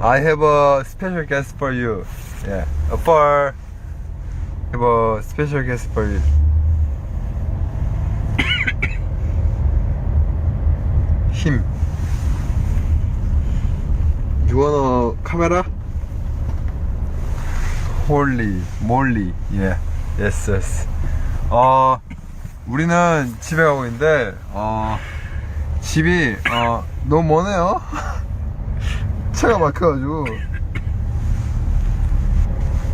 I have a special guest for you. Yeah, for have a special guest for you. 힘. You wanna camera? Holy moly. Yeah. Yes, yes. 어, 우리는 집에 가고 있는데, 어, 집이, 어, 너무 머네요. 차가 막혀가지고.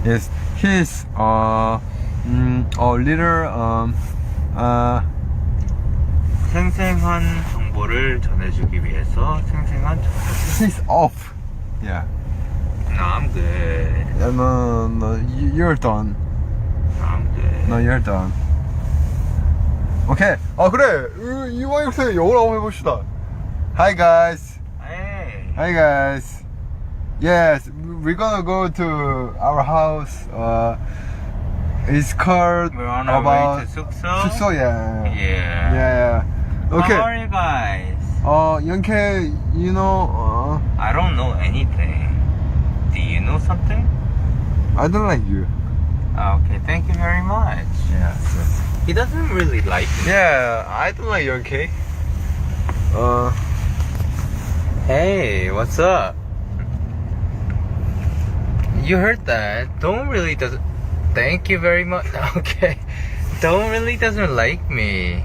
Yes, he's, 어, 음, a little, um, 아, 생생한 정보를 전해주기 위해서 생생한 정보. he's off. Yeah. No, I'm good. Yeah, no, no, you- you're done. I'm good. No, you're done. 오케이. 아, 그래. 이- 이왕 이렇게 영어로 한번 해봅시다. Hi, guys. Hey. Hi, guys. Yes, we're gonna go to our house. Uh, it's called We're on our about way to Sukso. 숙소, yeah. Yeah. Yeah, yeah. Okay. How are you guys? 어, 영케, you know, uh, I don't know anything. Do you know something? I don't like you. Ah, Okay, thank you very much. Yes, yes. He doesn't really like me. Yeah, I don't like 영케. 어, Hey, what's up? You heard that? Don't really doesn't. Thank you very much. Okay, don't really doesn't like me.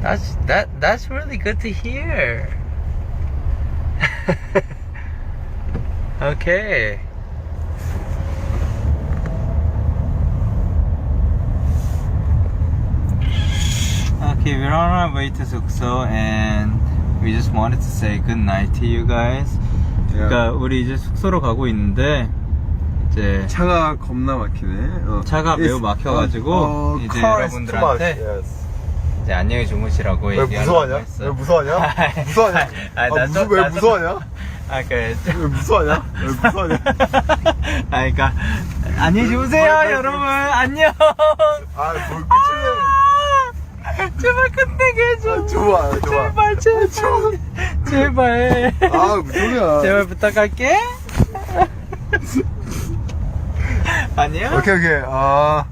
That's that. That's really good to hear. okay. Okay, we're on our way to Sukso and we just wanted to say good night to you guys. 그러니까 우리 이제 숙소로 가고 있는데 이제 차가 겁나 막히네. 어. 차가 매우 막혀가지고 어, 어, 이제 car is too 여러분들한테 yes. 이제 안녕히 주무시라고 왜 얘기하려고 무서워하냐? 왜 무서워하냐? 무서워하냐? 아, 아, 나 무슨 좀- 왜 나 좀- 무서워하냐? 아 그래. 왜 무서워하냐? 왜 무서워하냐? 아 그러니까 안녕히 주무세요 여러분 안녕. 아, 뭘 끝이네. 제발 끝내게 해줘. 아, 좋아, 좋아. 제발 제발 제발. 아, 무슨 소리야. 제발 부탁할게. 아니야? 오케이, 오케이. 아,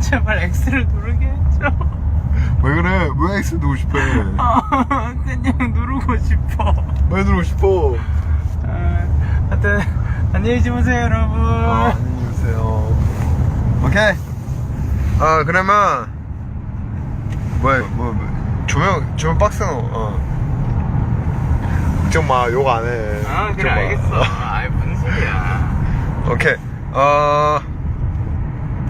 제발 X를 누르게 해줘. 왜 그래? 왜 X 누고 싶어? 해? 아, 그냥 누르고 싶어. 왜 누고 싶어? 아, 하여튼 안녕히 주무세요 여러분. 아, 안녕히 계세요. 오케이. 아, 그러면, 뭐야, 뭐, 뭐, 조명, 조명 박스 놓, 어. 걱정 마, 욕 안 해. 아 그래 마. 알겠어. 아 무슨 소리야. 오케이. 어,